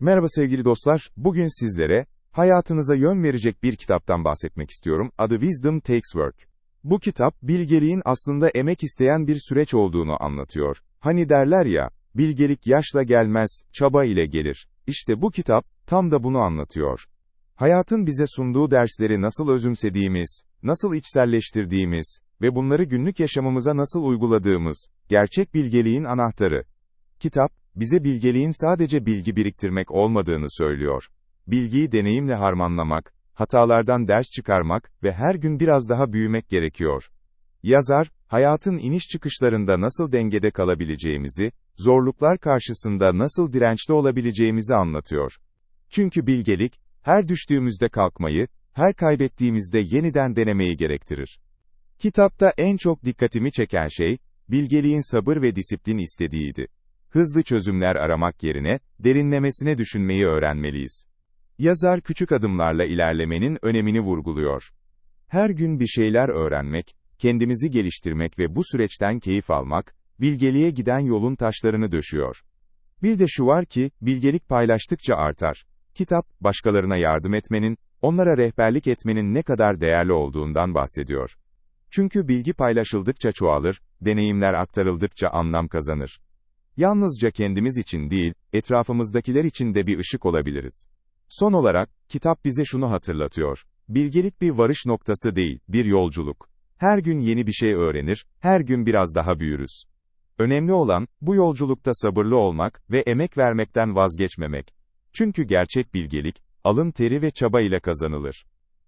Merhaba sevgili dostlar, bugün sizlere, hayatınıza yön verecek bir kitaptan bahsetmek istiyorum, adı Wisdom Takes Work. Bu kitap, bilgeliğin aslında emek isteyen bir süreç olduğunu anlatıyor. Hani derler ya, bilgelik yaşla gelmez, çaba ile gelir. İşte bu kitap, tam da bunu anlatıyor. Hayatın bize sunduğu dersleri nasıl özümsediğimiz, nasıl içselleştirdiğimiz ve bunları günlük yaşamımıza nasıl uyguladığımız, gerçek bilgeliğin anahtarı. Kitap, bize bilgeliğin sadece bilgi biriktirmek olmadığını söylüyor. Bilgiyi deneyimle harmanlamak, hatalardan ders çıkarmak ve her gün biraz daha büyümek gerekiyor. Yazar, hayatın iniş çıkışlarında nasıl dengede kalabileceğimizi, zorluklar karşısında nasıl dirençli olabileceğimizi anlatıyor. Çünkü bilgelik, her düştüğümüzde kalkmayı, her kaybettiğimizde yeniden denemeyi gerektirir. Kitapta en çok dikkatimi çeken şey, bilgeliğin sabır ve disiplin istediğiydi hızlı çözümler aramak yerine, derinlemesine düşünmeyi öğrenmeliyiz. Yazar küçük adımlarla ilerlemenin önemini vurguluyor. Her gün bir şeyler öğrenmek, kendimizi geliştirmek ve bu süreçten keyif almak, bilgeliğe giden yolun taşlarını döşüyor. Bir de şu var ki, bilgelik paylaştıkça artar. Kitap, başkalarına yardım etmenin, onlara rehberlik etmenin ne kadar değerli olduğundan bahsediyor. Çünkü bilgi paylaşıldıkça çoğalır, deneyimler aktarıldıkça anlam kazanır. Yalnızca kendimiz için değil, etrafımızdakiler için de bir ışık olabiliriz. Son olarak, kitap bize şunu hatırlatıyor. Bilgelik bir varış noktası değil, bir yolculuk. Her gün yeni bir şey öğrenir, her gün biraz daha büyürüz. Önemli olan, bu yolculukta sabırlı olmak ve emek vermekten vazgeçmemek. Çünkü gerçek bilgelik, alın teri ve çaba ile kazanılır.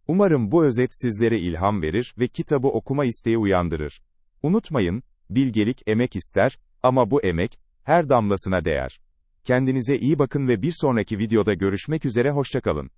Umarım bu özet sizlere ilham verir ve kitabı okuma isteği uyandırır. Unutmayın, bilgelik emek ister, ama bu emek, her damlasına değer. Kendinize iyi bakın ve bir sonraki videoda görüşmek üzere hoşçakalın.